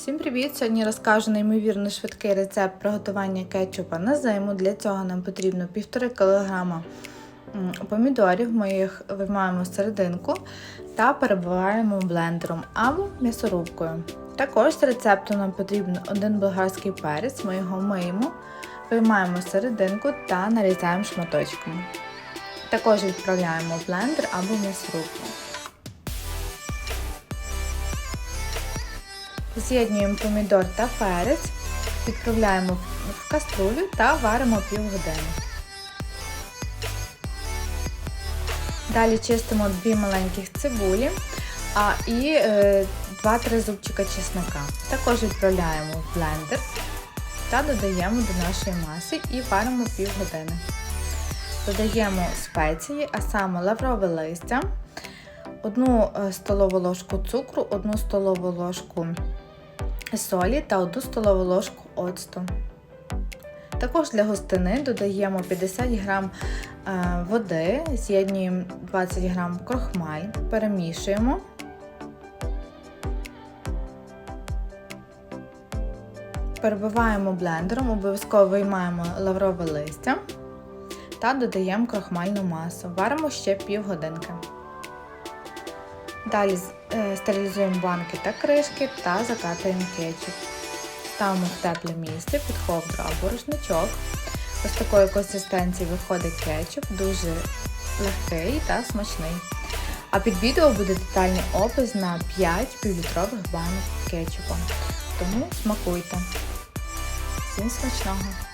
Всім привіт! Сьогодні розкажу неймовірно швидкий рецепт приготування кетчупа на зиму. Для цього нам потрібно 1,5 кг помідорів. Ми їх виймаємо серединку та перебиваємо блендером або м'ясорубкою. Також з рецепту нам потрібен один болгарський перець, ми його миємо, виймаємо серединку та нарізаємо шматочками. Також відправляємо в блендер або м'ясорубку. З'єднуємо помідор та перець, відправляємо в каструлю та варимо півгодини. Далі чистимо дві маленьких цибулі а, і е, 2-3 зубчика чеснока. Також відправляємо в блендер та додаємо до нашої маси і варимо півгодини. Додаємо спеції, а саме лаврове листя, 1 столову ложку цукру, 1 столову ложку солі та 1 столову ложку оцту. Також для густини додаємо 50 г води, з'єднуємо 20 г крохмаль, перемішуємо. Перебиваємо блендером, обов'язково виймаємо лаврове листя та додаємо крохмальну масу. Варимо ще півгодинки. Далі стерилізуємо банки та кришки та закатуємо кетчуп. Ставимо в тепле місце під ковдру або рушничок. Ось такої консистенції виходить кетчуп, дуже легкий та смачний. А під відео буде детальний опис на 5 півлітрових банок кетчупа. Тому смакуйте. Всім смачного!